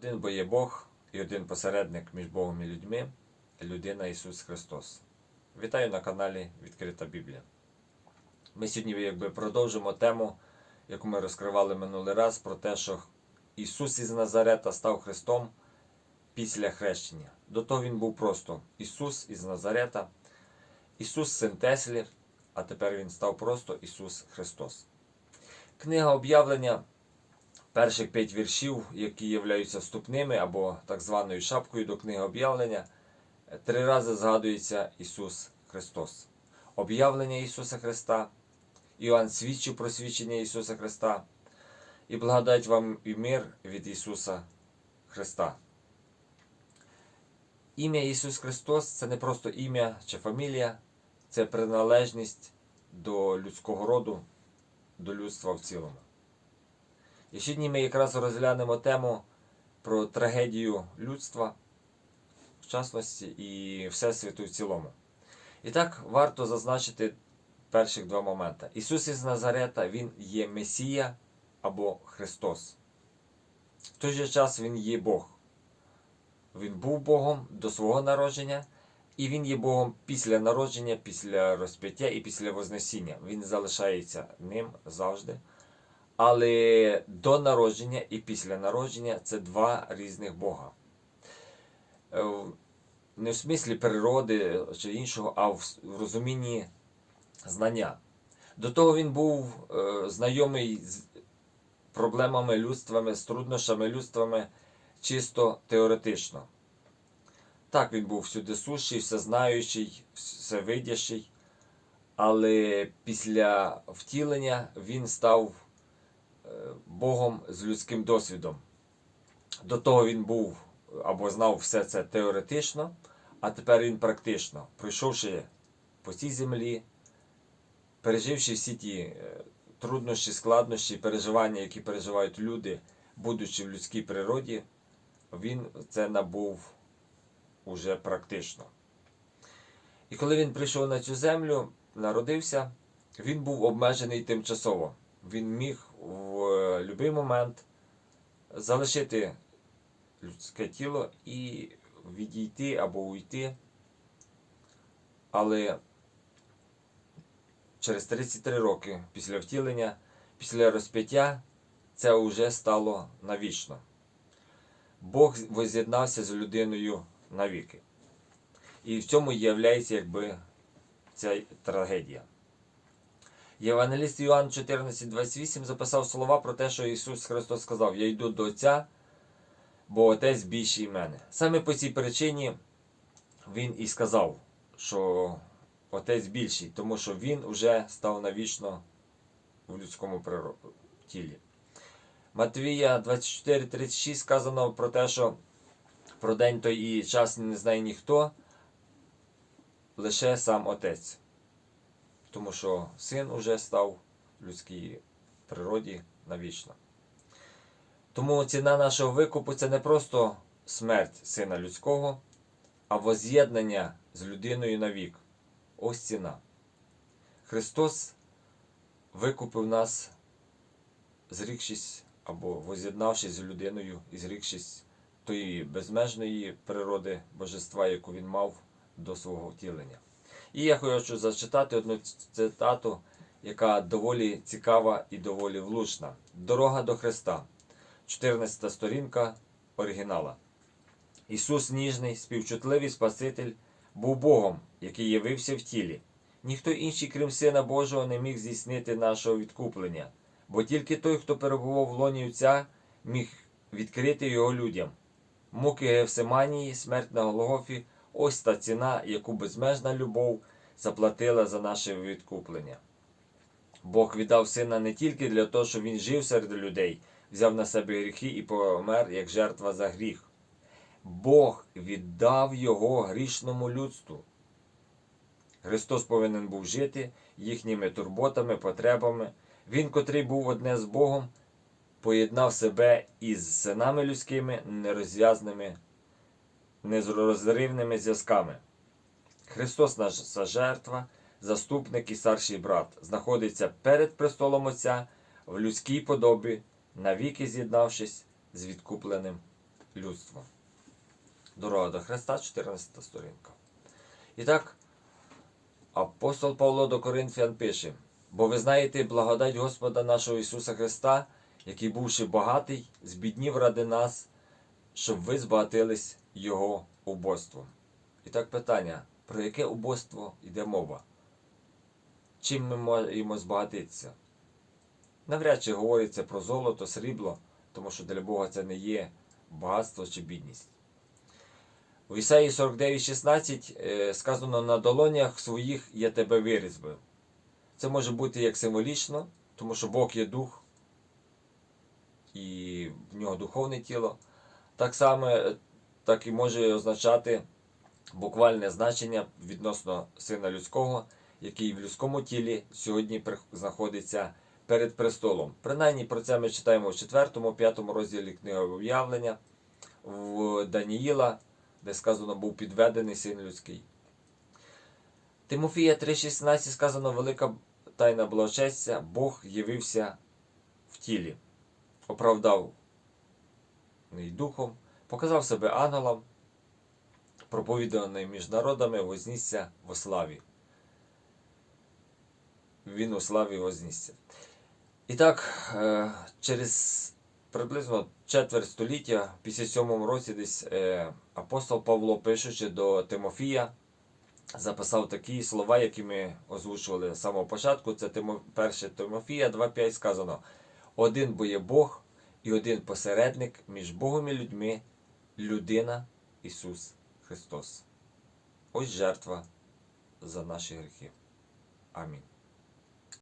Один бо є Бог і один посередник між Богом і людьми людина Ісус Христос. Вітаю на каналі Відкрита Біблія. Ми сьогодні якби продовжимо тему, яку ми розкривали минулий раз, про те, що Ісус із Назарета став Христом після хрещення. До того Він був просто Ісус із Назарета, Ісус син Теслі, а тепер Він став просто Ісус Христос. Книга об'явлення перших п'ять віршів, які являються вступними або так званою шапкою до книги об'явлення, три рази згадується Ісус Христос. Об'явлення Ісуса Христа, Іоанн свідчив про свідчення Ісуса Христа, і благодать вам і мир від Ісуса Христа. Ім'я Ісус Христос це не просто ім'я чи фамілія, це приналежність до людського роду, до людства в цілому. І сьогодні ми якраз розглянемо тему про трагедію людства, в частності і Всесвіту в цілому. І так варто зазначити перших два моменти. Ісус із Назарета, Він є Месія або Христос. В той же час Він є Бог. Він був Богом до свого народження, і Він є Богом після народження, після розп'яття і після Вознесіння. Він залишається ним завжди. Але до народження і після народження це два різних Бога. Е, Не в смислі природи чи іншого, а в розумінні знання. До того він був е, знайомий з проблемами людствами, з труднощами людствами чисто теоретично. Так, він був всюди сущий, всезнаючий, всевидящий, але після втілення він став Богом з людським досвідом. До того він був або знав все це теоретично, а тепер він практично, пройшовши по цій землі, переживши всі ті труднощі, складнощі, переживання, які переживають люди, будучи в людській природі, він це набув уже практично. І коли він прийшов на цю землю, народився, він був обмежений тимчасово. Він міг в будь-який момент залишити людське тіло і відійти або уйти. Але через 33 роки після втілення, після розп'яття, це вже стало навічно. Бог воз'єднався з людиною навіки. І в цьому є якби ця трагедія. Євангеліст Йоанн 14,28 записав слова про те, що Ісус Христос сказав: Я йду до Отця, бо Отець більший мене. Саме по цій причині Він і сказав, що Отець більший, тому що Він уже став навічно в людському тілі. Матвія 24,36 сказано про те, що про день той і час не знає ніхто, лише сам Отець тому що син уже став людській природі навічно. Тому ціна нашого викупу це не просто смерть сина людського, а воз'єднання з людиною навік. Ось ціна. Христос викупив нас, зрікшись або воз'єднавшись з людиною і зрікшись тої безмежної природи божества, яку він мав до свого втілення. І я хочу зачитати одну цитату, яка доволі цікава і доволі влучна. Дорога до Христа, 14 сторінка оригінала. Ісус ніжний, співчутливий Спаситель, був Богом, який явився в тілі. Ніхто інший, крім Сина Божого, не міг здійснити нашого відкуплення, бо тільки той, хто перебував в лоні Отця, міг відкрити його людям. Муки Гевсиманії, смерть на Голгофі Ось та ціна, яку безмежна любов заплатила за наше відкуплення. Бог віддав сина не тільки для того, щоб він жив серед людей, взяв на себе гріхи і помер як жертва за гріх. Бог віддав його грішному людству. Христос повинен був жити їхніми турботами, потребами. Він, котрий був одне з Богом, поєднав себе із синами людськими нерозв'язними нерозривними зв'язками. Христос, наша жертва, заступник і старший брат, знаходиться перед престолом Отця в людській подобі, навіки з'єднавшись з відкупленим людство. Дорога до Христа, 14 сторінка. І так, апостол Павло до Коринфян пише: Бо ви знаєте благодать Господа нашого Ісуса Христа, який, бувши багатий, збіднів ради нас, щоб ви збагатились Його убоством. І так питання: про яке убоство йде мова? Чим ми маємо збагатитися? Навряд чи говориться про золото, срібло, тому що для Бога це не є багатство чи бідність. У Ісаї 49,16 е, сказано на долонях своїх я тебе вирізбив. Це може бути як символічно, тому що Бог є дух, і в нього духовне тіло. Так само, е, так і може означати буквальне значення відносно сина людського, який в людському тілі сьогодні знаходиться перед престолом. Принаймні про це ми читаємо в 4-5 розділі книги об'явлення в Даніїла, де сказано був підведений син людський. Тимофія 3,16 сказано велика тайна благочестя, Бог явився в тілі, оправдав духом, показав себе ангелам, проповіданий між народами, вознісся во славі. Він у славі вознісся. І так, е, через приблизно четверть століття, в 57 році, десь е, апостол Павло, пишучи до Тимофія, записав такі слова, які ми озвучували з самого початку. Це 1 Тимофія 2.5 сказано: Один бо є Бог і один посередник між Богом і людьми, людина Ісус Христос. Ось жертва за наші гріхи. Амінь.